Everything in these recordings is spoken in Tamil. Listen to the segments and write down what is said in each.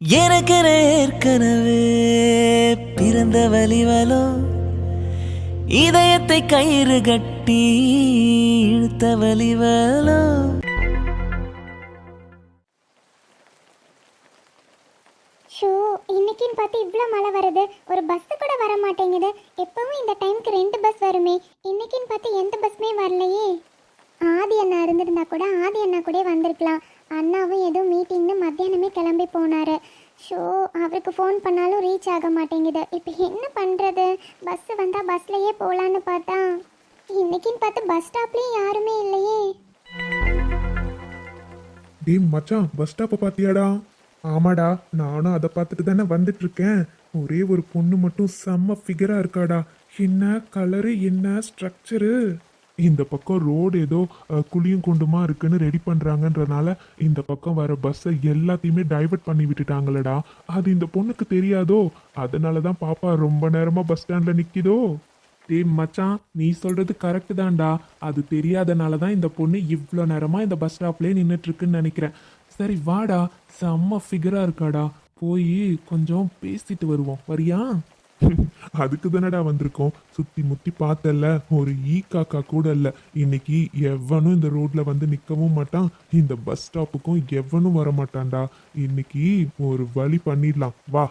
எனக்கு ஏற்கனவே பிறந்த வலிவலோ இதயத்தை கயிறு கட்டி இழுத்த வலிவலோ ஷோ இன்னைக்குன்னு பார்த்து இவ்வளோ மழை வருது. ஒரு பஸ்ஸு கூட வர மாட்டேங்குது எப்பவும் இந்த டைம்க்கு ரெண்டு பஸ் வருமே. இன்னைக்குன்னு பார்த்து எந்த பஸ்ஸுமே வரலையே. ஆதி அண்ணா இருந்திருந்தா கூட ஆதி அண்ணா கூட வந்திருக்கலாம். அண்ணாவும் ஏதோ மீட்டிங்னு மத்தியானமே கிளம்பி போனாரு. ஷோ அவருக்கு ஃபோன் பண்ணாலும் ரீச் ஆக மாட்டேங்குது. இப்போ என்ன பண்ணுறது பஸ்ஸு வந்தால் பஸ்லையே போகலான்னு பார்த்தா இன்னைக்குன்னு பார்த்து பஸ் ஸ்டாப்லேயும் யாருமே இல்லையே. டேய் மச்சான் பஸ் ஸ்டாப்பை பார்த்தியாடா? ஆமாடா நானும் அதை பார்த்துட்டு தானே வந்துட்டு இருக்கேன் ஒரே ஒரு பொண்ணு மட்டும் செம்ம ஃபிகராக இருக்காடா. என்ன கலரு என்ன ஸ்ட்ரக்சரு இந்த பக்கம் ரோடு ஏதோ குழியும் குண்டுமா இருக்குன்னு ரெடி பண்ணுறாங்கன்றனால இந்த பக்கம் வர பஸ்ஸை எல்லாத்தையுமே டைவர்ட் பண்ணி விட்டுட்டாங்களடா. அது இந்த பொண்ணுக்கு தெரியாதோ? அதனால தான் பாப்பா ரொம்ப நேரமாக பஸ் ஸ்டாண்டில் நிற்கிதோ டே மச்சான் நீ சொல்றது கரெக்டு தான்டா. அது தெரியாதனால தான் இந்த பொண்ணு இவ்வளோ நேரமாக இந்த பஸ் ஸ்டாப்லேயே நின்றுட்டுருக்குன்னு நினைக்கிறேன். சரி வாடா. செம்ம ஃபிகராக இருக்காடா. போய் கொஞ்சம் பேசிட்டு வருவோம். வரியா? அதுக்கு தானடா வந்திருக்கோம். சுத்தி முத்தி பார்த்தல ஒரு ஈ காக்கா கூட இல்ல. இன்னைக்கு எவனும் இந்த ரோட்ல வந்து நிக்கவும் மாட்டான். இந்த பஸ் ஸ்டாப்புக்கும் எவனும் வர மாட்டான்டா. இன்னைக்கு ஒரு வழி பண்ணிடலாம். வா.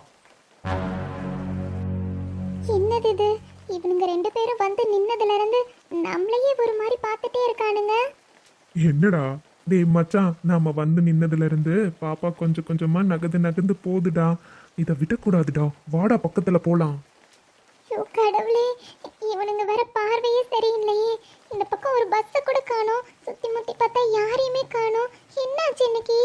என்னது இது? இவனுங்க ரெண்டு பேரும் வந்து நின்னதுல இருந்து நம்மளையே ஒரு மாதிரி பார்த்துட்டே இருக்கானுங்க. என்னடா? டேய் மச்சான் நாம வந்து நின்னதுல இருந்து பாப்பா கொஞ்சம் கொஞ்சமா நகந்து நகந்து போகுதுடா. இதை விடக்கூடாதுடா. வாடா பக்கத்துல போலாம். ஐயோ கடவுளே இவனுங்க வேற பார்வையே சரியில்லையே. இந்த பக்கம் ஒரு பஸ்ஸை கூட காணோம். சுத்தி முத்தி பார்த்தா யாரையுமே காணோம். என்னாச்சு இன்னைக்கு?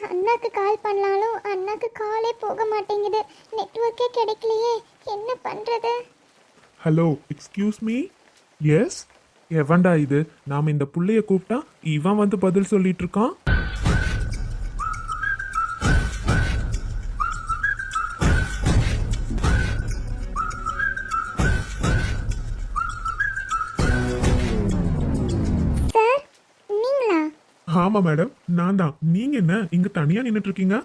அண்ணாக்கு கால் பண்ணாலும் அண்ணாக்கு காலே போக மாட்டேங்குது. நெட்வொர்க்கே கிடைக்கலையே. என்ன பண்றது? ஹலோ எக்ஸ்கியூஸ் மீ எஸ் எவன்டா இது? நாம இந்த புள்ளைய கூப்பிட்டா இவன் வந்து பதில் சொல்லிட்டு இருக்கான். ஆமா மேடம் நான் தான். நீங்க என்ன? இங்க தனியா நின்னுட்டு இருக்கீங்க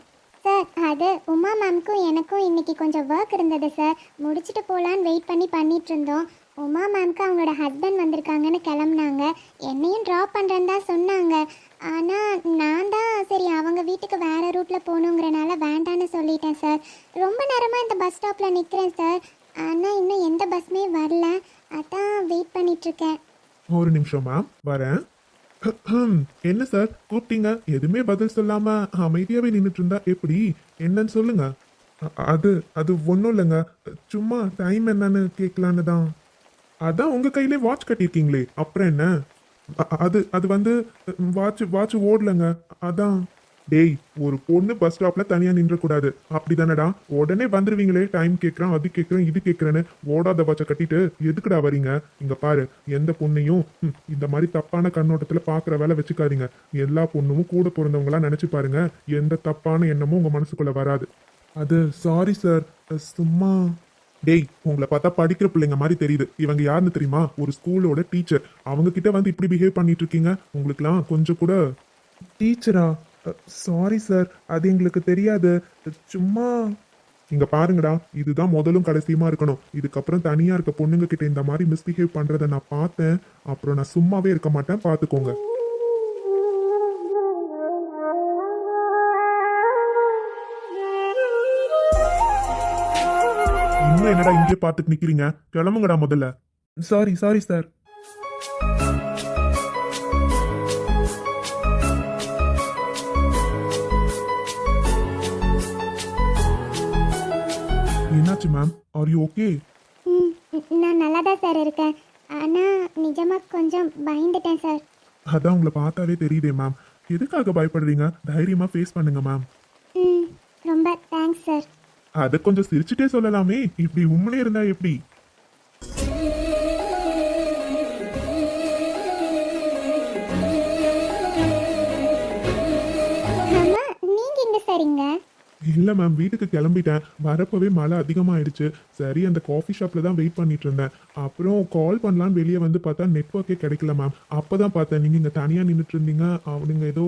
சார் அது உமா மேம்க்கும் எனக்கும் இன்னைக்கு கொஞ்சம் ஒர்க் இருந்தது சார் முடிச்சுட்டு போகலான்னு வெயிட் பண்ணி பண்ணிட்டு இருந்தோம். உமா மேம்க்கு அவங்களோட ஹஸ்பண்ட் வந்திருக்காங்கன்னு கிளம்புனாங்க. என்னையும் ட்ராப் பண்ணுறேன்னு தான் சொன்னாங்க. ஆனால் நான் தான் சரி அவங்க வீட்டுக்கு வேறு ரூட்டில் போகணுங்கிறனால வேண்டான்னு சொல்லிட்டேன் சார் ரொம்ப நேரமாக இந்த பஸ் ஸ்டாப்பில் நிற்கிறேன் சார் ஆனால் இன்னும் எந்த பஸ்ஸுமே வரல. அதான் வெயிட் பண்ணிகிட்ருக்கேன் ஒரு நிமிஷம் மேம் வரேன். என்ன சார்? கூப்பிட்டீங்க. எதுவுமே பதில் சொல்லாம அமைதியாவே நின்றுட்டு இருந்தா எப்படி? என்னன்னு சொல்லுங்க. அது அது ஒன்றும் இல்லைங்க. சும்மா டைம் என்னன்னு கேட்கலான்னு தான். அதான் உங்க கையிலே வாட்ச் கட்டியிருக்கீங்களே. அப்புறம் என்ன? அது அது வந்து வாட்ச் வாட்ச் ஓடலங்க. அதான். டேய் ஒரு பொண்ணு பஸ் ஸ்டாப்ல தனியா நின்ற கூடாது அப்படிதானடா? உடனே வந்துருவீங்களே டைம் கேக்குறான் அது கேக்குறேன் இது கேக்குறேன்னு. ஓடாத வாட்சை கட்டிட்டு எதுக்குடா வரீங்க இங்க பாரு எந்த பொண்ணையும் ம், இந்த மாதிரி தப்பான கண்ணோட்டத்துல பாக்குற வேலை வச்சுக்காதீங்க. எல்லா பொண்ணும் கூட பிறந்தவங்களா நினைச்சு பாருங்க. எந்த தப்பான எண்ணமும் உங்க மனசுக்குள்ள வராது. அது சாரி சார் சும்மா. டேய் உங்களை பார்த்தா படிக்கிற பிள்ளைங்க மாதிரி தெரியுது. இவங்க யாருன்னு தெரியுமா? ஒரு ஸ்கூலோட டீச்சர் அவங்க கிட்ட வந்து இப்படி பிஹேவ் பண்ணிட்டு இருக்கீங்க. உங்களுக்குலாம் கொஞ்சம் கூட டீச்சரா சாரி சார் அது எங்களுக்கு தெரியாது. சும்மா இங்க பாருங்கடா. இதுதான் முதலும் கடைசியுமா இருக்கணும். இதுக்கப்புறம் தனியா இருக்க பொண்ணுங்க கிட்ட இந்த மாதிரி மிஸ்பிஹேவ் பண்றதை நான் பார்த்தேன். அப்புறம் நான் சும்மாவே இருக்க மாட்டேன். பார்த்துக்கோங்க இன்னும் என்னடா இங்கே பார்த்துட்டு நிக்கிறீங்க? கிளம்புங்கடா முதல்ல. சாரி சாரி சார் என்னாச்சு மேம் ஆர் யூ ஓகே ம் நான் நல்லா தான் சார் இருக்கேன். ஆனால் நிஜமாக கொஞ்சம் பயந்துட்டேன் சார் அதான் உங்களை பார்த்தாலே தெரியுதே மேம் எதுக்காக பயப்படுறீங்க? தைரியமா ஃபேஸ் பண்ணுங்க மேம் ம் ரொம்ப தேங்க்ஸ் சார் அதை கொஞ்சம் சிரிச்சுட்டே சொல்லலாமே. இப்படி உண்மையிலே இருந்தா எப்படி? ஆமா நீங்க எங்க சரிங்க இல்ல மேம் வீட்டுக்கு கிளம்பிட்டேன். வரப்பவே மழை அதிகமாயிடுச்சு. சரி அந்த காஃபி ஷாப்ல தான் வெயிட் பண்ணிட்டு இருந்தேன். அப்புறம் கால் பண்ணலான்னு வெளியே வந்து பார்த்தா நெட்ஒர்க்கே கிடைக்கல மேம் அப்பதான் பார்த்தேன் நீங்க இங்க தனியா நின்றுட்டு இருந்தீங்க. அவனுங்க ஏதோ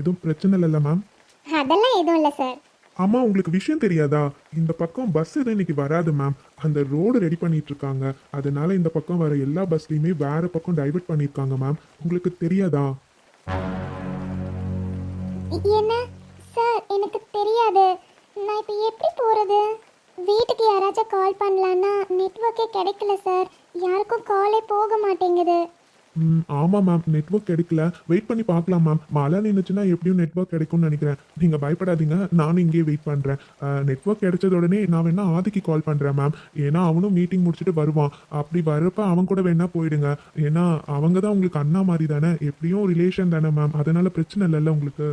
ஏதோ பிரச்சனை இல்லைல்ல மேம் அதெல்லாம் எதுவும் இல்லை சார் அம்மா உங்களுக்கு விஷயம் தெரியாதா? இந்த பக்கம் பஸ் எதுவும் இன்னைக்கு வராது மேம் அந்த ரோடு ரெடி பண்ணிட்டு இருக்காங்க. அதனால இந்த பக்கம் வர எல்லா பஸ்லயுமே வேற பக்கம் டைவர்ட் பண்ணிருக்காங்க மேம் உங்களுக்கு தெரியாதா? என்ன? சார் எனக்கு தெரியாது. நான் இப்போ எப்படி போகிறது வீட்டுக்கு யாராச்சும் கால் பண்ணலான்னா நெட்ஒர்க்கே கிடைக்கல சார். யாருக்கும் காலே போக மாட்டேங்குது. ம் ஆமாம் மேம் நெட்ஒர்க் கிடைக்கல. வெயிட் பண்ணி பார்க்கலாம் மேம் மழை நின்றுச்சுன்னா எப்படியும் நெட்வொர்க் கிடைக்கும்னு நினைக்கிறேன். நீங்கள் பயப்படாதீங்க நானும் இங்கேயே வெயிட் பண்ணுறேன் நெட்ஒர்க் கிடைச்சத உடனே நான் வேணா ஆதிக்கு கால் பண்ணுறேன் மேம் ஏன்னா அவனும் மீட்டிங் முடிச்சுட்டு வருவான். அப்படி வர்றப்போ அவன் கூட வேணா போயிடுங்க. ஏன்னா அவங்க தான் உங்களுக்கு அண்ணா மாதிரி தானே? எப்படியும் ரிலேஷன் தானே மேம் அதனால் பிரச்சனை இல்லைல்ல உங்களுக்கு?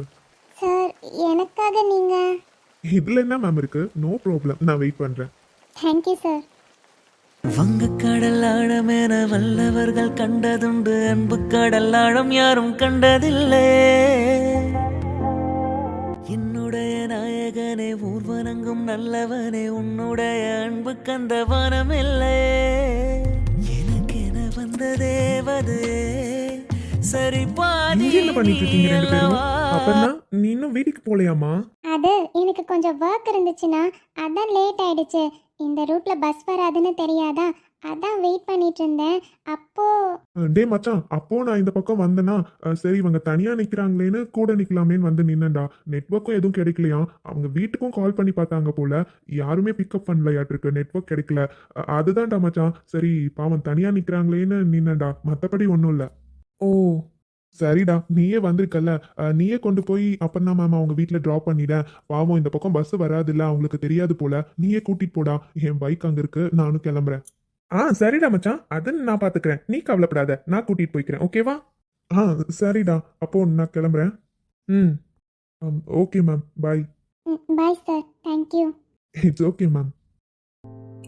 எனக்காக நீங்கள் இதில் என்ன மேம் இருக்கு? நோ ப்ராப்ளம் நான் வெயிட் பண்ணுறேன் தேங்க்யூ சார் வங்கக்கடல் ஆழமென வல்லவர்கள் கண்டதுண்டு. அன்பு கடல் ஆழம் யாரும் கண்டதில்லை. என்னுடைய நாயகனே ஊர்வனங்கும் நல்லவனே உன்னுடைய அன்பு கந்த வனமில்லை. எனக்கென வந்த தேவதே? சரி பாதி என்ன பண்ணிட்டு இருக்கீங்க ரெண்டு பேரும்? அல்லவா? அப்பன்னா நீ இன்னும் வீட்டுக்கு போலையாமா அது எனக்கு கொஞ்சம் ஒர்க் இருந்துச்சுன்னா அதான் லேட் ஆயிடுச்சு. இந்த ரூட்ல பஸ் வராதுன்னு தெரியாதா? அதான் வெயிட் பண்ணிட்டு இருந்தேன். அப்போ டே மச்சான் அப்போ நான் இந்த பக்கம் வந்தேன்னா அஹ், சரி இவங்க தனியா நிக்கிறாங்களேன்னு கூட நிக்கலாமேன்னு வந்து நின்னேன்டா. நெட்வொர்க்கும் எதுவும் கிடைக்கலையா? அவங்க வீட்டுக்கும் கால் பண்ணி பார்த்தாங்க போல. யாருமே பிக்கப் பண்ணலையாட்டிருக்கு. நெட்வொர்க் கிடைக்கல. அதுதான்டா மச்சான். சரி பாவம் தனியா நிக்கிறாங்களேன்னு நின்னேன்டா. மத்தபடி ஒன்றும் இல்லை. ஓ. சரிடா நீயே வந்திருக்கல்ல. நீயே கொண்டு போய் அப்பன்னா மேம் அவங்க வீட்டில் ட்ராப் பண்ணிட. பாவம் இந்த பக்கம் பஸ் வராதுல்ல அவங்களுக்கு தெரியாது போல. நீயே கூட்டிட்டு போடா. என் பைக் அங்க இருக்கு நானும் கிளம்புறேன். ஆ சரிடா மச்சான். அதை நான் பாத்துக்கிறேன். நீ கவலைப்படாத. நான் கூட்டிட்டு போய்க்கிறேன். ஓகேவா ஆ சரிடா. அப்போ நான் கிளம்புறேன். ம். Okay ma'am bye bye sir thank you it's okay ma'am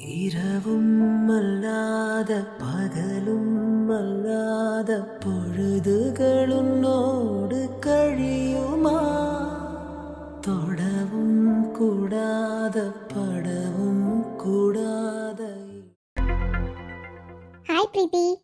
இரவும் அல்லாத பகலும் அல்லாத பொழுதுகளுன்னோடு கழியுமா? தொடவும் கூடாத படவும் கூடாத. Hi Preethi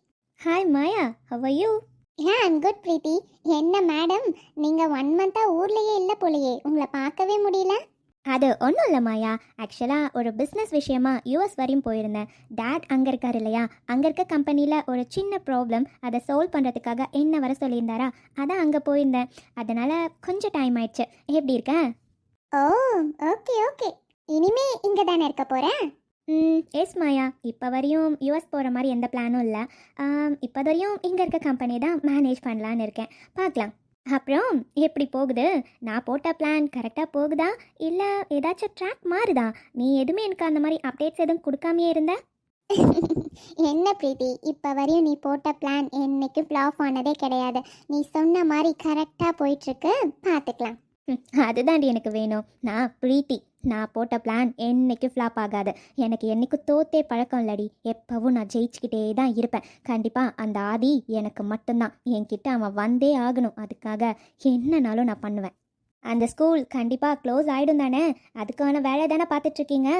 hi Maya how are you yeah I'm good Preethi என்ன மேடம் நீங்க ஒன் மந்தா ஊர்லயே இல்ல போலயே. உங்களை பார்க்கவே முடியல? அது ஒன்றும் இல்லை மாயா. ஆக்சுவலாக ஒரு பிஸ்னஸ் விஷயமா யூஎஸ் வரையும் போயிருந்தேன். டேட் அங்கே இருக்கார் இல்லையா? அங்கே இருக்க கம்பெனியில் ஒரு சின்ன ப்ராப்ளம் அதை சால்வ் பண்ணுறதுக்காக என்ன வர சொல்லியிருந்தாரா? அதான் அங்கே போயிருந்தேன். அதனால் கொஞ்சம் டைம் ஆயிடுச்சு. எப்படி இருக்கேன் ஓ ஓகே ஓகே இனிமே இங்க தானே இருக்க போறேன் ம் எஸ் மாயா. இப்போ வரையும் யூஎஸ் போகிற மாதிரி எந்த பிளானும் இல்லை. இப்போ வரையும் இங்கே இருக்க கம்பெனி தான் மேனேஜ் பண்ணலான்னு இருக்கேன். பார்க்கலாம். அப்புறம் எப்படி போகுது? நான் போட்ட பிளான் கரெக்டாக போகுதா? இல்லை ஏதாச்சும் ட்ராக் மாறுதா? நீ எதுவுமே எனக்கு அந்த மாதிரி அப்டேட்ஸ் எதுவும் கொடுக்காமையே இருந்த? என்ன பிரீத்தி இப்போ வரையும் நீ போட்ட பிளான் என்னைக்கு ஃப்ளாப் ஆனதே கிடையாது. நீ சொன்ன மாதிரி கரெக்டாக போயிட்டுருக்கு பார்த்துக்கலாம் அதுதாண்டி எனக்கு வேணும். நான் ப்ரீத்தி. நான் போட்ட பிளான் என்னைக்கும் ஃப்ளாப் ஆகாது. எனக்கு என்னைக்கு தோத்தே பழக்கம் இல்லடி. எப்பவும் நான் ஜெயிச்சுக்கிட்டே தான் இருப்பேன். கண்டிப்பாக அந்த ஆதி எனக்கு மட்டும்தான். என்கிட்ட அவன் வந்தே ஆகணும். அதுக்காக என்னனாலும் நான் பண்ணுவேன். அந்த ஸ்கூல் கண்டிப்பாக க்ளோஸ் ஆகிடும் தானே அதுக்கான வேலை தானே பார்த்துட்ருக்கீங்க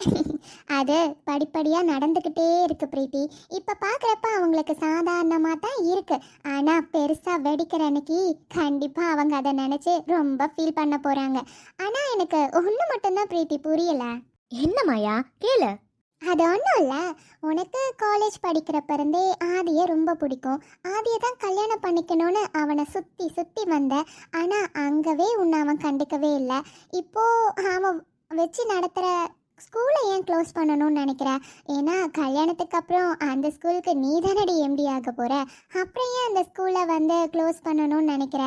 அது படிப்படியா நடந்துக்கிட்டே இருக்கு பிரீத்தி. இப்ப பாக்குறப்ப அவங்களுக்கு சாதாரணமா தான் இருக்கு. ஆனா பெருசா வெடிக்கிற அன்னைக்கு கண்டிப்பா அவங்க அதை நினைச்சு ரொம்ப ஃபீல் பண்ண போறாங்க. ஆனா எனக்கு ஒண்ணு மட்டும்தான் பிரீத்தி புரியல. என்ன மாயா? கேளு. அது ஒன்றும் இல்லை. உனக்கு காலேஜ் படிக்கிறப்ப இருந்தே ஆதியை ரொம்ப பிடிக்கும். ஆதியை தான் கல்யாணம் பண்ணிக்கணும்னு அவனை சுற்றி சுற்றி வந்த. ஆனால் அங்கவே உன்னை அவன் கண்டுக்கவே இல்லை. இப்போ அவன் வச்சு நடத்துகிற ஸ்கூலை ஏன் க்ளோஸ் பண்ணணும்னு நினைக்கிற? ஏன்னா கல்யாணத்துக்கு அப்புறம் அந்த ஸ்கூலுக்கு நீ தானடி எம்டி ஆக போகிற அப்புறம் ஏன் அந்த ஸ்கூலை வந்து க்ளோஸ் பண்ணணும்னு நினைக்கிற?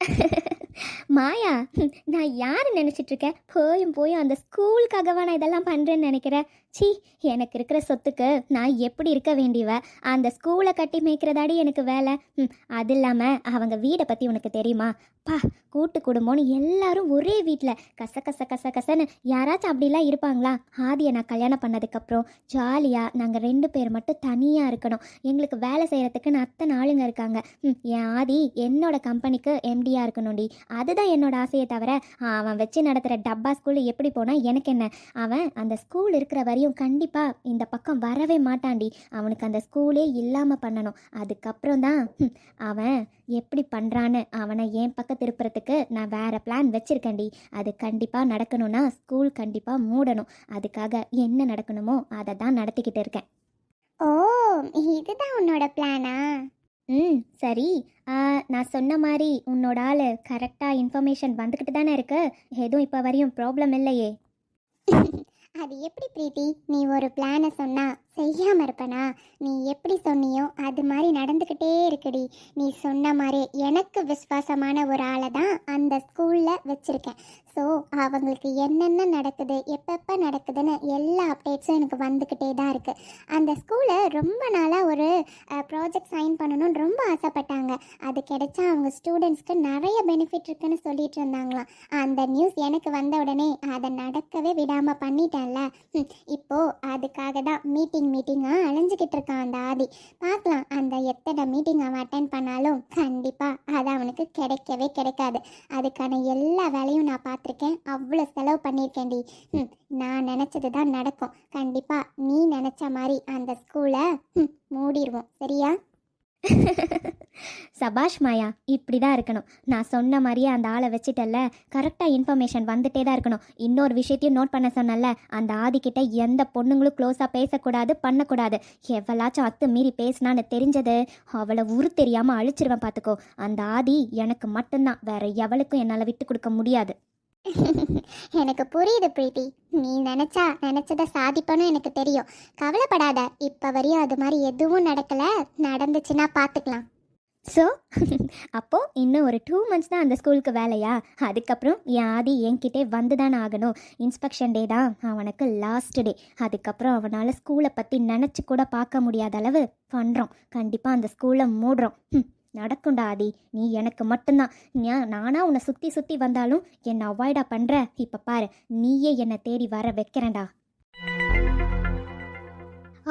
மாயா நான் யார் நினச்சிட்டு இருக்கேன்? போயும் போயும் அந்த ஸ்கூலுக்காகவா நான் இதெல்லாம் பண்ணுறேன்னு நினைக்கிறேன் சி எனக்கு இருக்கிற சொத்துக்கு நான் எப்படி இருக்க வேண்டியவ? அந்த ஸ்கூலை கட்டி மேய்க்கிறதாடி எனக்கு வேலை. ம், அது இல்லாமல் அவங்க வீடை பற்றி உனக்கு தெரியுமா? பா கூட்டு குடும்பம்னு எல்லாரும் ஒரே வீட்டில் கச கச கச கசன்னு யாராச்சும் அப்படிலாம் இருப்பாங்களா? ஆதியை நான் கல்யாணம் பண்ணதுக்கப்புறம் ஜாலியாக நாங்கள் ரெண்டு பேர் மட்டும் தனியாக இருக்கணும். எங்களுக்கு வேலை செய்கிறதுக்குன்னு அத்தனை ஆளுங்க இருக்காங்க. ம், என் ஆதி என்னோட கம்பெனிக்கு எம்டியாக இருக்கணும்டி. அதுதான் என்னோட ஆசையை தவிர அவன் வச்சு நடத்துகிற டப்பா ஸ்கூலு எப்படி போனால் எனக்கு என்ன? அவன் அந்த ஸ்கூல் இருக்கிற வரையும் கண்டிப்பாக இந்த பக்கம் வரவே மாட்டான்டி. அவனுக்கு அந்த ஸ்கூலே இல்லாமல் பண்ணணும். அதுக்கப்புறம் தான் அவன் எப்படி பண்ணுறான்னு அவனை என் பக்கம் திருப்புறதுக்கு நான் வேறு பிளான் வச்சுருக்கேன்டி. அது கண்டிப்பாக நடக்கணும்னா ஸ்கூல் கண்டிப்பாக மூடணும். அதுக்காக என்ன நடக்கணுமோ அதை தான் நடத்திக்கிட்டு இருக்கேன். ஓ இதுதான் உன்னோட பிளானா ம் சரி. நான் சொன்ன மாதிரி உன்னோட ஆள் கரெக்டாக இன்ஃபர்மேஷன் வந்துக்கிட்டு தானே இருக்கு. எதுவும் இப்போ வரையும் ப்ராப்ளம் இல்லையே. அது எப்படி பிரீத்தி? நீ ஒரு பிளானை சொன்னா செய்யாமல் இருப்பனா? நீ எப்படி சொன்னியோ அது மாதிரி நடந்துக்கிட்டே இருக்குடி. நீ சொன்ன மாதிரி எனக்கு விசுவாசமான ஒரு ஆளை தான் அந்த ஸ்கூலில் வச்சுருக்கேன். ஸோ அவங்களுக்கு என்னென்ன நடக்குது எப்பப்போ நடக்குதுன்னு எல்லா அப்டேட்ஸும் எனக்கு வந்துக்கிட்டே தான் இருக்குது அந்த ஸ்கூலை ரொம்ப நாளாக ஒரு ப்ராஜெக்ட் சைன் பண்ணணும்னு ரொம்ப ஆசைப்பட்டாங்க. அது கிடைச்சா அவங்க ஸ்டூடெண்ட்ஸ்க்கு நிறைய பெனிஃபிட் இருக்குன்னு சொல்லிட்டு இருந்தாங்களாம். அந்த நியூஸ் எனக்கு வந்த உடனே அதை நடக்கவே விடாமல் பண்ணிட்டேன்ல. இப்போது அதுக்காக தான் மீட்டிங் மீட்டிங்காக அலைஞ்சிக்கிட்டு இருக்கான் அந்த ஆதி. பார்க்கலாம் அந்த எத்தனை மீட்டிங் அவன் அட்டன் பண்ணாலும் கண்டிப்பாக அது அவனுக்கு கிடைக்கவே கிடைக்காது. அதுக்கான எல்லா வேலையும் நான் பார்த்துருக்கேன். அவ்வளோ செலவு பண்ணியிருக்கேன்டி. ம் நான் நினச்சது தான் நடக்கும். கண்டிப்பாக நீ நினச்ச மாதிரி அந்த ஸ்கூலை ம் மூடிடுவோம் சரியா? சபாஷ் மாயா இப்படி தான் இருக்கணும். நான் சொன்ன மாதிரியே அந்த ஆளை வச்சுட்டல்ல கரெக்டாக இன்ஃபர்மேஷன் வந்துட்டே தான் இருக்கணும். இன்னொரு விஷயத்தையும் நோட் பண்ண சொன்னல அந்த ஆதிக்கிட்ட எந்த பொண்ணுங்களும் க்ளோஸாக பேசக்கூடாது பண்ணக்கூடாது. எவ்வளாச்சும் அத்து மீறி பேசினான்னு தெரிஞ்சது அவளை உரு தெரியாமல் அழிச்சிருவேன் பார்த்துக்கோ அந்த ஆதி எனக்கு மட்டும்தான் வேற எவளுக்கும் என்னால் விட்டு கொடுக்க முடியாது. எனக்கு புரியுது பிரீத்தி. நீ நினச்சா நினச்சதை சாதிப்பனும் எனக்கு தெரியும். கவலைப்படாத இப்போ வரையும் அது மாதிரி எதுவும் நடக்கலை. நடந்துச்சுன்னா பார்த்துக்கலாம் ஸோ அப்போது இன்னும் ஒரு டூ மந்த்ஸ் தான் அந்த ஸ்கூலுக்கு வேலையா? அதுக்கப்புறம் என் ஆதி என்கிட்டே வந்து தானே ஆகணும். இன்ஸ்பெக்ஷன் டே தான். அவனுக்கு லாஸ்ட் டே அதுக்கப்புறம் அவனால் ஸ்கூலை பற்றி நினச்சி கூட பார்க்க முடியாத அளவு பண்ணுறோம் கண்டிப்பாக அந்த ஸ்கூலை மூடுறோம். ம், நடக்கும்டா ஆதி. நீ எனக்கு மட்டும்தான். நானா உன்னை சுற்றி சுற்றி வந்தாலும் என்னை அவாய்டா பண்ணுற இப்போ பாரு நீயே என்னை தேடி வர வைக்கிறேன்டா.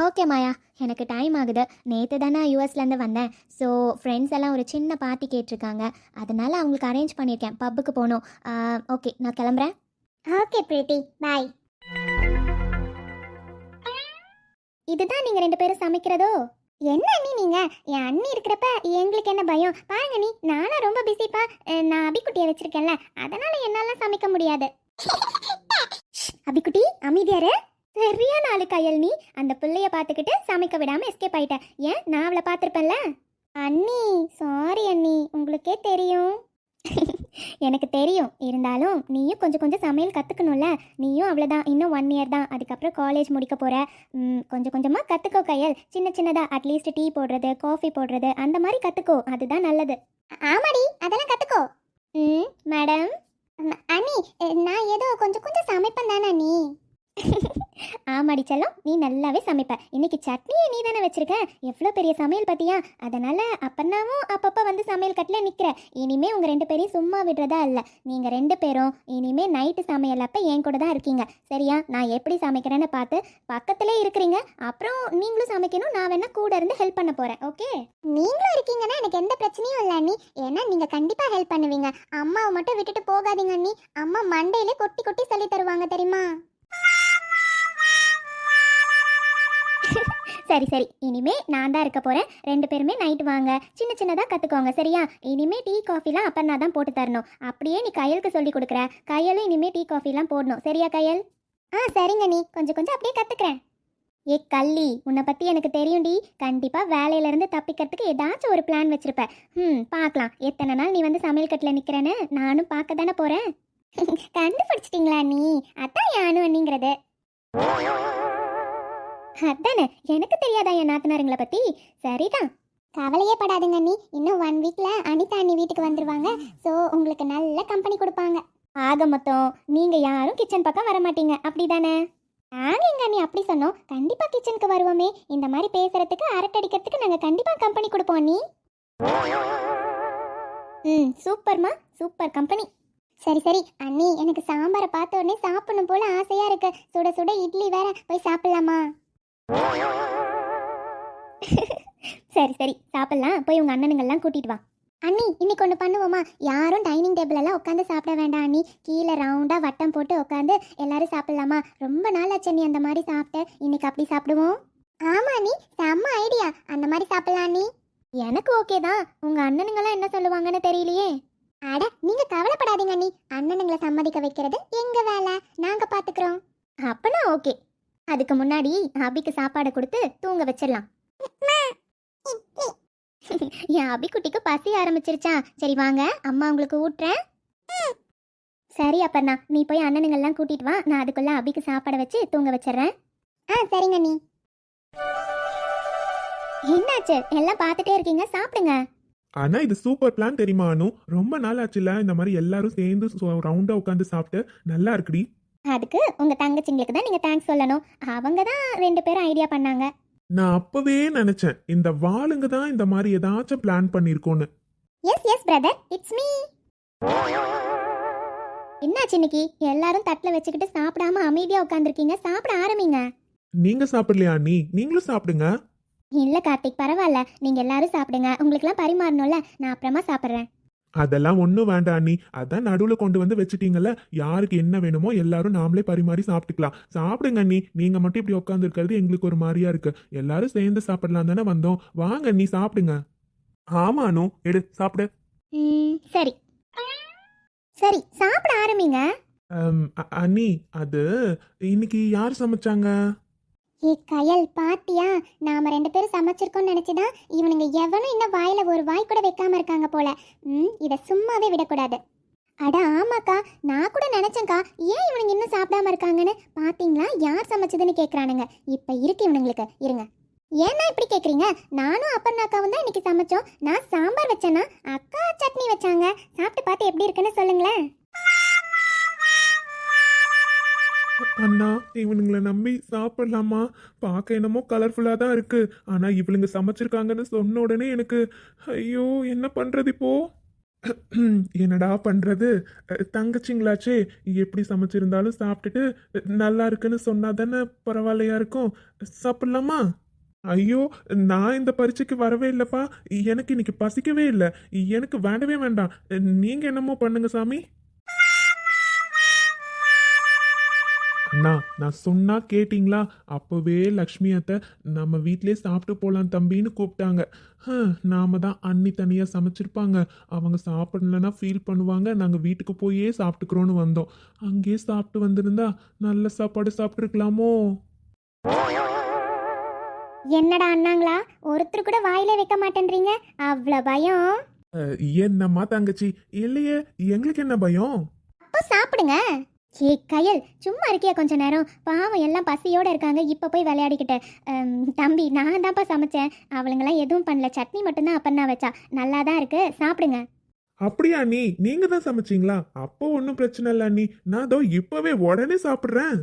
ஓகே மாயா. எனக்கு டைம் ஆகுது. நேற்று தானே யூஎஸ்லேருந்து வந்தேன். ஸோ ஃப்ரெண்ட்ஸ் எல்லாம் ஒரு சின்ன பார்ட்டி கேட்டிருக்காங்க. அதனால அவங்களுக்கு அரேஞ்ச் பண்ணியிருக்கேன். பப்புக்கு போகணும். ஓகே நான் கிளம்புறேன். ஓகே பிரீத்தி பாய் இதுதான் நீங்கள் ரெண்டு பேரும் சமைக்கிறதோ? என்ன அண்ணி நீங்க? என் அண்ணி இருக்கிறப்ப எங்களுக்கு என்ன பயம்? பாருங்க நீ நானும் ரொம்ப பிஸிப்பா நான் அபிக்குட்டியை வச்சிருக்கேன்ல. அதனால என்னால சமைக்க முடியாது. அபிக்குட்டி அமைதியாரு சரியான ஆளு கையல் நீ. அந்த பிள்ளைய பார்த்துக்கிட்டு சமைக்க விடாமல் எஸ்கேப் ஆயிட்ட. ஏன்? நான் அவளை பார்த்துருப்பேன்ல. அண்ணி சாரி அண்ணி. உங்களுக்கே தெரியும். எனக்கு தெரியும். இருந்தாலும் நீயும் கொஞ்சம் கொஞ்சம் சமையல் கற்றுக்கணும்ல நீயும் அவ்வளோதான் இன்னும் ஒன் இயர் தான். அதுக்கப்புறம் காலேஜ் முடிக்க போகிற கொஞ்சம் கொஞ்சமாக கற்றுக்கோ கையல். சின்ன சின்னதாக அட்லீஸ்ட் டீ போடுறது காஃபி போடுறது அந்த மாதிரி கற்றுக்கோ அதுதான் நல்லது. ஆமாடி. அதெல்லாம் கத்துக்கோ. ம் மேடம் அண்ணி நான் ஏதோ கொஞ்சம் கொஞ்சம் சமைப்பேன் தானே அண்ணி? ஆமாடி செல்லம் நீ நல்லாவே சமைப்ப. இன்னைக்கு சட்னியை நீ தானே வச்சிருக்க? எவ்வளோ பெரிய சமையல் பார்த்தியா அதனால அப்பனாவும் அப்பப்போ வந்து சமையல் கட்டில் நிற்கிற இனிமே உங்கள் ரெண்டு பேரையும் சும்மா விடுறதா இல்லை. நீங்கள் ரெண்டு பேரும் இனிமே நைட்டு சமையல் அப்போ என் கூட தான் இருக்கீங்க. சரியா? நான் எப்படி சமைக்கிறேன்னு பார்த்து பக்கத்திலே இருக்கிறீங்க. அப்புறம் நீங்களும் சமைக்கணும். நான் வேணா கூட இருந்து ஹெல்ப் பண்ண போகிறேன் ஓகே நீங்களும் இருக்கீங்கன்னா எனக்கு எந்த பிரச்சனையும் இல்லை அண்ணி. ஏன்னா நீங்கள் கண்டிப்பாக ஹெல்ப் பண்ணுவீங்க. அம்மாவை மட்டும் விட்டுட்டு போகாதீங்க அண்ணி. அம்மா மண்டையிலே கொட்டி கொட்டி சொல்லி தருவாங்க தெரியுமா? சரி சரி. இனிமே நான் தான் இருக்க போகிறேன் ரெண்டு பேருமே நைட் வாங்க. சின்ன சின்னதாக கற்றுக்கோங்க சரியா? இனிமே டீ காஃபிலாம் அப்பா தான் போட்டு தரணும். அப்படியே நீ கையலுக்கு சொல்லி கொடுக்குற. கையலும் இனிமே டீ காஃபிலாம் போடணும். சரியா கையல்? ஆ சரிங்க நீ. கொஞ்சம் கொஞ்சம் அப்படியே கத்துக்கிறேன். ஏ கள்ளி உன்னை பற்றி எனக்கு தெரியும்டி கண்டிப்பாக வேலையிலேருந்து தப்பிக்கிறதுக்கு ஏதாச்சும் ஒரு பிளான் வச்சுருப்ப. ம் பார்க்கலாம் எத்தனை நாள் நீ வந்து சமையல் கட்டில் நிற்கிறேன்னு நானும் பார்க்க தானே போகிறேன் கண்டுபிடிச்சிட்டிங்களா நீ? அதான் யானு அண்ணிங்கிறது அதானே? எனக்கு தெரியாதா என் நாத்தனாருங்களை பற்றி சரிதான். கவலையே படாதுங்க அண்ணி. இன்னும் ஒன் வீக்ல அனிதா அண்ணி வீட்டுக்கு வந்துருவாங்க. ஸோ உங்களுக்கு நல்ல கம்பெனி கொடுப்பாங்க. ஆக மொத்தம் நீங்கள் யாரும் கிச்சன் பக்கம் வர மாட்டீங்க அப்படி தானே நாங்க அண்ணி? அப்படி சொன்னோம். கண்டிப்பாக கிச்சனுக்கு வருவோமே. இந்த மாதிரி பேசுறதுக்கு அரட்டடிக்கிறதுக்கு நாங்கள் கண்டிப்பாக கம்பெனி கொடுப்போம் அண்ணி. ம் சூப்பர்மா. சூப்பர் கம்பெனி சரி சரி. அண்ணி எனக்கு சாம்பாரை பார்த்த உடனே சாப்பிடணும் போல ஆசையாக இருக்கு. சுட சுட இட்லி வேற போய் சாப்பிடலாமா? சரி சரி. சாப்பிட்லாம். போய் உங்கள் அண்ணனுங்கள்லாம் கூட்டிட்டு வா. அண்ணி இன்னைக்கு ஒன்று பண்ணுவோமா? யாரும் டைனிங் டேபிள் எல்லாம் உட்காந்து சாப்பிட வேண்டாம் அண்ணி. கீழே ரவுண்டா வட்டம் போட்டு உட்காந்து எல்லாரும் சாப்பிடலாமா? ரொம்ப நாள் ஆச்சு அண்ணி. அந்த மாதிரி சாப்பிட்டு. இன்னைக்கு அப்படி சாப்பிடுவோம். ஆமா அண்ணி. செம்ம ஐடியா அந்த மாதிரி சாப்பிடலாம் அண்ணி. எனக்கு ஓகே தான். உங்கள் அண்ணனுங்கெல்லாம் என்ன சொல்லுவாங்கன்னு தெரியலையே. அட நீங்க கவலைப்படாதீங்க அண்ணி. அண்ணனுங்களை சம்மதிக்க வைக்கிறது எங்க வேலை? நாங்க பாத்துக்கிறோம். அப்பனா ஓகே அதுக்கு முன்னாடி அபிக்கு சாப்பாடு கொடுத்து தூங்க வச்சிடலாம். என் அபி குட்டிக்கு பசி ஆரம்பிச்சிருச்சா? சரி வாங்க அம்மா உங்களுக்கு ஊட்டுறேன். சரி அப்பண்ணா நீ போய் அண்ணனுங்கள்லாம் கூட்டிட்டு வா. நான் அதுக்குள்ள அபிக்கு சாப்பாடை வச்சு தூங்க வச்சிடுறேன். ஆ சரிங்க நீ என்னாச்சு? எல்லாம் பார்த்துட்டே இருக்கீங்க சாப்பிடுங்க. ஆனா இது சூப்பர் பிளான் தெரியுமா அனு? ரொம்ப நாள் ஆச்சுல இந்த மாதிரி எல்லாரும் சேர்ந்து ரவுண்டா உட்காந்து சாப்பிட்டு நல்லா இருக்குடி. அதுக்கு உங்க தங்கச்சிங்களுக்கு தான் நீங்க தேங்க்ஸ் சொல்லணும். அவங்க தான் ரெண்டு பேரும் ஐடியா பண்ணாங்க. நான் அப்பவே நினைச்சேன் இந்த வாளுங்க தான் இந்த மாதிரி ஏதாச்சும் plan பண்ணிருக்கோன்னு. Yes yes brother it's me என்னாச்சு இன்னைக்கு? எல்லாரும் தட்டில் வச்சுக்கிட்டு சாப்பிடாம அமைதியா உட்காந்துருக்கீங்க சாப்பிட ஆரம்பிங்க. நீங்க சாப்பிடலையா நீ நீங்களும் சாப்பிடுங்க. இல்ல கார்த்திக் பரவாயில்ல. நீங்க எல்லாரும் சாப்பிடுங்க. உங்களுக்குலாம் பரிமாறணும்ல. நான் அப்புறமா சாப்பிட்றேன். அதெல்லாம் ஒன்றும் வேண்டாம் நீ அதான் நடுவில் கொண்டு வந்து வச்சுட்டீங்கல்ல. யாருக்கு என்ன வேணுமோ எல்லாரும் நாமளே பரிமாறி சாப்பிட்டுக்கலாம். சாப்பிடுங்க நீ நீங்க மட்டும் இப்படி உட்காந்து இருக்கிறது எங்களுக்கு ஒரு மாதிரியா இருக்கு. எல்லாரும் சேர்ந்து சாப்பிடலாம் தானே வந்தோம். வாங்க நீ சாப்பிடுங்க. ஆமா அனு. எடு சாப்பிடு. சரி. சரி சாப்பிட ஆரம்பிங்க. அண்ணி அது இன்னைக்கு யார் சமைச்சாங்க? ஏ கயல் பாத்தியா? நாம ரெண்டு பேரும் சமைச்சிருக்கோம்னு நினைச்சுதான் இவனுங்க எவனும் இன்னும் வாயில ஒரு வாய் கூட வைக்காம இருக்காங்க போல. ம் இதை சும்மாவே விடக்கூடாது. அட ஆமாக்கா. நான் கூட நினைச்சேங்க்கா ஏன் இவனுங்க இன்னும் சாப்பிடாம இருக்காங்கன்னு? பாத்தீங்களா? யார் சமைச்சதுன்னு கேக்குறானுங்க. இப்ப இருக்கு இவனுங்களுக்கு. இருங்க. ஏன்னா இப்படி கேக்குறீங்க? நானும் அப்பர்னாக்காவும் தான் இன்னைக்கு சமைச்சோம். நான் சாம்பார் வச்சேன்னா அக்கா சட்னி வச்சாங்க. சாப்பிட்டு பார்த்து எப்படி இருக்குன்னு சொல்லுங்களேன். அண்ணா இவனுங்களை நம்பி சாப்பிடலாமா? பார்க்க என்னமோ கலர்ஃபுல்லாக தான் இருக்கு. ஆனால் இவளுங்க சமைச்சிருக்காங்கன்னு சொன்ன உடனே எனக்கு ஐயோ என்ன பண்ணுறது இப்போ? என்னடா பண்ணுறது தங்கச்சிங்களாச்சே எப்படி சமைச்சிருந்தாலும் சாப்பிட்டுட்டு நல்லா இருக்குன்னு சொன்னா தானே பரவாயில்லையா இருக்கும். சாப்பிட்லாமா? ஐயோ நான் இந்த பரீட்சைக்கு வரவே இல்லைப்பா. எனக்கு இன்னைக்கு பசிக்கவே இல்லை. எனக்கு வேண்டவே வேண்டாம். நீங்கள் என்னமோ பண்ணுங்க சாமி. அண்ணா நான் சொன்னா கேட்டிங்களா? அப்போவே லக்ஷ்மி அத்தை நம்ம வீட்டிலே சாப்பிட்டு போகலாம் தம்பின்னு கூப்பிட்டாங்க. நாம தான் அண்ணி தனியாக சமைச்சிருப்பாங்க. அவங்க சாப்பிடலன்னா ஃபீல் பண்ணுவாங்க. நாங்கள் வீட்டுக்கு போயே சாப்பிட்டுக்கிறோன்னு வந்தோம். அங்கேயே சாப்பிட்டு வந்திருந்தா நல்ல சாப்பாடு சாப்பிட்ருக்கலாமோ என்னடா அண்ணாங்களா? ஒருத்தர் கூட வாயிலே வைக்க மாட்டேன்றீங்க? அவ்வளோ பயம். என்னம்மா தங்கச்சி? இல்லையே எங்களுக்கு என்ன பயம்? அப்போ சாப்பிடுங்க. ஏ கயல் சும்மா இருக்கியா கொஞ்ச நேரம்? பாவம் எல்லாம் பசியோட இருக்காங்க. இப்போ போய் விளையாடிக்கிட்டேன் தம்பி நான் தான்ப்பா சமைச்சேன். அவளுங்கெல்லாம் எதுவும் பண்ணல. சட்னி மட்டும்தான் அப்பன்னா வச்சா. நல்லா தான் இருக்கு. சாப்பிடுங்க. அப்படியா நீ நீங்க தான் சமைச்சீங்களா? அப்போ ஒன்றும் பிரச்சனை இல்லை நீ நான் அதோ இப்போவே உடனே சாப்பிட்றேன்.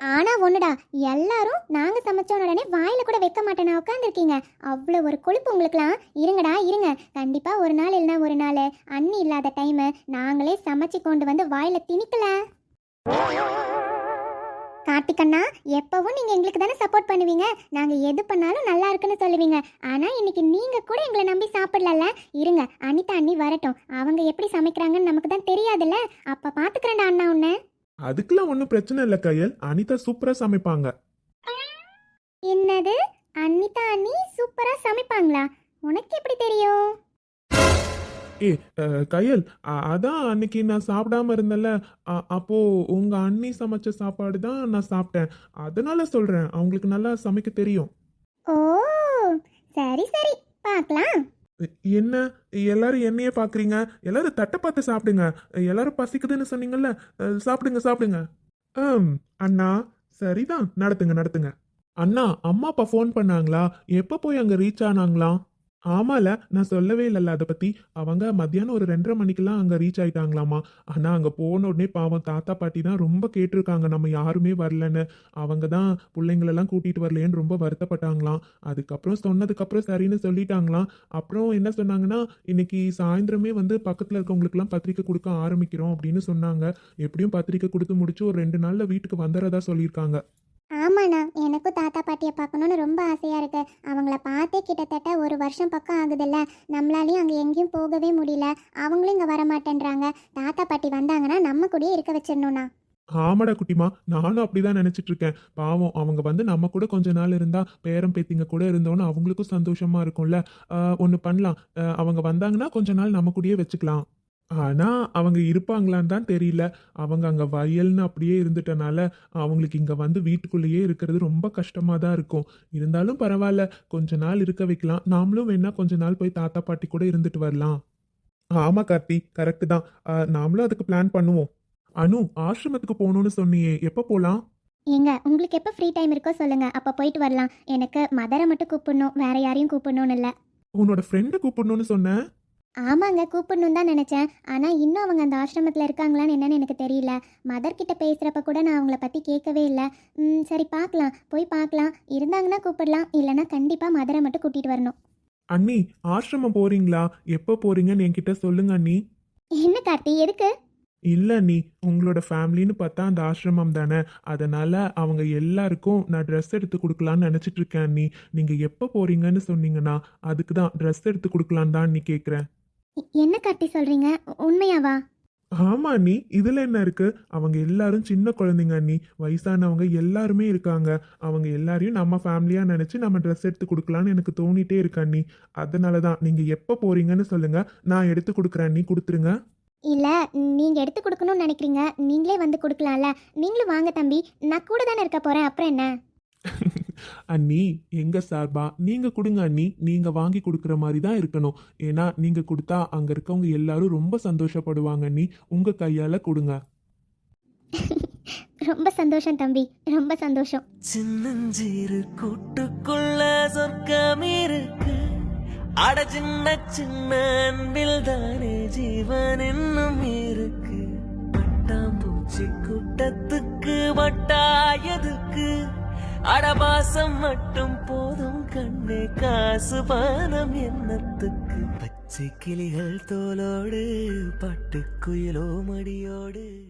ஆனா ஒண்ணுடா எல்லாரும் நாங்க சமைச்சோன உடனே வாயில கூட வைக்க மாட்டேனா? உட்காந்துருக்கீங்க அவ்வளோ ஒரு கொழுப்பு உங்களுக்குலாம் இருங்கடா இருங்க. கண்டிப்பா ஒரு நாள் இல்லைனா ஒரு நாள். அண்ணி இல்லாத டைம் நாங்களே சமைச்சு கொண்டு வந்து வாயில திணிக்கல. கார்த்திகண்ணா எப்பவும் நீங்க எங்களுக்கு தானே சப்போர்ட் பண்ணுவீங்க. நாங்க எது பண்ணாலும் நல்லா இருக்குன்னு சொல்லுவீங்க. ஆனா இன்னைக்கு நீங்க கூட எங்களை நம்பி சாப்பிடல இருங்க அனிதா அண்ணி வரட்டும். அவங்க எப்படி சமைக்கிறாங்கன்னு நமக்கு தான் தெரியாதுல்ல. அப்ப பாத்துக்கிறேன்டா அண்ணா உன்னை. அதுக்கெல்லாம் ஒன்றும் பிரச்சனை இல்லை கையல். அனிதா சூப்பராக சமைப்பாங்க. என்னது? அன்னிதா அண்ணி சூப்பரா சமைப்பாங்களா? உனக்கு எப்படி தெரியும்? ஏ கையல் அதான் அன்னைக்கு நான் சாப்பிடாம இருந்தேன்ல. அப்போ உங்க அண்ணி சமைச்ச சாப்பாடு தான் நான் சாப்பிட்டேன். அதனால சொல்றேன் அவங்களுக்கு நல்லா சமைக்க தெரியும். ஓ சரி சரி. பார்க்கலாம். என்ன? எல்லாரும் என்னையே பார்க்குறீங்க எல்லாரும் தட்டை பார்த்து சாப்பிடுங்க. எல்லாரும் பசிக்குதுன்னு சொன்னீங்கல்ல? சாப்பிடுங்க சாப்பிடுங்க. ஆம் அண்ணா சரிதான். நடத்துங்க நடத்துங்க. அண்ணா அம்மா அப்பா ஃபோன் பண்ணாங்களா? எப்போ போய் அங்கே ரீச் ஆனாங்களாம்? ஆமால நான் சொல்லவே இல்லைல்ல. அதை பற்றி அவங்க மத்தியானம் ஒரு ரெண்டரை மணிக்கெல்லாம் அங்கே ரீச் ஆயிட்டாங்களாமா? ஆனால் அங்கே போன உடனே பாவம் தாத்தா பாட்டி தான் ரொம்ப கேட்டிருக்காங்க. நம்ம யாருமே வரலன்னு. அவங்க தான் பிள்ளைங்களெல்லாம் கூட்டிகிட்டு வரலையேன்னு ரொம்ப வருத்தப்பட்டாங்களாம். அதுக்கப்புறம் சொன்னதுக்கப்புறம் சரின்னு சொல்லிட்டாங்களாம். அப்புறம் என்ன சொன்னாங்கன்னா இன்னைக்கு சாயந்தரமே வந்து பக்கத்தில் இருக்கவங்களுக்குலாம் பத்திரிக்கை கொடுக்க ஆரம்பிக்கிறோம் அப்படின்னு சொன்னாங்க. எப்படியும் பத்திரிக்கை கொடுத்து முடிச்சு ஒரு ரெண்டு நாளில் வீட்டுக்கு வந்துடுறதா சொல்லியிருக்காங்க. ஆமாண்ணா எனக்கும் தாத்தா பாட்டியை பார்க்கணுன்னு ரொம்ப ஆசையாக இருக்கு. அவங்கள பார்த்தே கிட்டத்தட்ட ஒரு வருஷம் பக்கம் ஆகுதுல்ல. நம்மளாலையும் அங்கே எங்கேயும் போகவே முடியல. அவங்களும் இங்கே வரமாட்டேன்றாங்க. தாத்தா பாட்டி வந்தாங்கன்னா நம்ம கூடயே இருக்க வச்சிடணும்ண்ணா. ஆமாடா குட்டிமா நானும் அப்படிதான் நினைச்சிட்டு இருக்கேன். பாவம் அவங்க வந்து நம்ம கூட கொஞ்ச நாள் இருந்தா பேரம் பேத்திங்க கூட இருந்தோன்னு அவங்களுக்கும் சந்தோஷமா இருக்கும்ல. ஒன்று பண்ணலாம். அவங்க வந்தாங்கன்னா கொஞ்ச நாள் நம்ம கூடயே வச்சுக்கலாம். ஆனா அவங்க இருப்பாங்களான்னு தான் தெரியல. அவங்க அங்க வயல்னு அப்படியே இருந்துட்டனால அவங்களுக்கு இங்க வந்து வீட்டுக்குள்ளேயே இருக்கிறது ரொம்ப கஷ்டமா தான் இருக்கும். இருந்தாலும் பரவாயில்ல கொஞ்ச நாள் இருக்க வைக்கலாம். நாமளும் வேணா கொஞ்ச நாள் போய் தாத்தா பாட்டி கூட இருந்துட்டு வரலாம். ஆமா கார்த்தி கரெக்டு தான். நாமளும் அதுக்கு பிளான் பண்ணுவோம். அனு ஆசிரமத்துக்கு போகணும்னு சொன்னியே. எப்போ போலாம்? ஏங்க உங்களுக்கு எப்போ ஃப்ரீ டைம் இருக்கோ சொல்லுங்க. அப்போ போயிட்டு வரலாம். எனக்கு மதரை மட்டும் கூப்பிடணும். வேற யாரையும் கூப்பிடணும்னு இல்லை. உன்னோட ஃப்ரெண்டை கூப்பிடணும்னு சொன்னேன் ஆமாங்க கூப்பிடணும் தான் நினச்சேன். ஆனால் இன்னும் அவங்க அந்த ஆசிரமத்தில் இருக்காங்களான்னு என்னன்னு எனக்கு தெரியல. மதர் கிட்ட பேசுகிறப்ப கூட நான் அவங்கள பற்றி கேட்கவே இல்லை. ம், சரி பார்க்கலாம். போய் பார்க்கலாம். இருந்தாங்கன்னா கூப்பிடலாம். இல்லைன்னா கண்டிப்பாக மதரை மட்டும் கூட்டிகிட்டு வரணும். அண்ணி ஆசிரமம் போறீங்களா? எப்போ போறீங்கன்னு என்கிட்ட சொல்லுங்க அண்ணி. என்ன கார்த்தி எதுக்கு? இல்ல நீ உங்களோட ஃபேமிலின்னு பார்த்தா அந்த ஆசிரமம் தானே. அதனால அவங்க எல்லாருக்கும் நான் ட்ரெஸ் எடுத்து கொடுக்கலான்னு நினைச்சிட்டு இருக்கேன் நீ நீங்க எப்போ போறீங்கன்னு சொன்னீங்கன்னா அதுக்கு தான் ட்ரெஸ் எடுத்து கொடுக்கலான்னு தான் நீ கேக்குறேன். எ- என்ன கார்த்தி சொல்கிறீங்க உண்மையாவா? ஆமா நீ இதுல என்ன இருக்கு? அவங்க எல்லாரும் சின்ன குழந்தைங்க நீ வயசானவங்க எல்லாருமே இருக்காங்க. அவங்க எல்லாரையும் நம்ம ஃபேமிலியா நினைச்சு நம்ம ட்ரெஸ் எடுத்து கொடுக்கலான்னு எனக்கு தோணிட்டே இருக்கா நீ அதனால தான் நீங்க எப்போ போறீங்கன்னு சொல்லுங்க. நான் எடுத்து கொடுக்குறேன் நீ கொடுத்துருங்க. இல்லை நீங்கள் எடுத்து கொடுக்கணும்னு நினைக்கிறீங்க. நீங்களே வந்து கொடுக்கலாம்ல. நீங்களும் வாங்க தம்பி. நான் கூட தானே இருக்க போகிறேன் அப்புறம் என்ன? அண்ணி எங்க சார்பா? நீங்க கொடுங்க அண்ணி. நீங்க வாங்கி கொடுக்குற மாதிரி தான் இருக்கணும். ஏன்னா நீங்க கொடுத்தா அங்க இருக்கவங்க எல்லாரும் ரொம்ப சந்தோஷப்படுவாங்க அண்ணி. உங்க கையால கொடுங்க. ரொம்ப சந்தோஷம் தம்பி. ரொம்ப சந்தோஷம். சின்னஞ்சிறு கூட்டுக்குள்ள சொர்க்கம் இருக்கு. அட சின்ன சின்ன அன்பில் தானே ஜீவன் இன்னும் இருக்கு. பட்டாம்பூச்சி கூட்டத்துக்கு வட்டாயதுக்கு அடபாசம் மட்டும் போதும் கண்ணே காசு பானம் என்னத்துக்கு? பச்சை கிளிகள் தோலோடு பட்டுக்குயிலோ மடியோடு.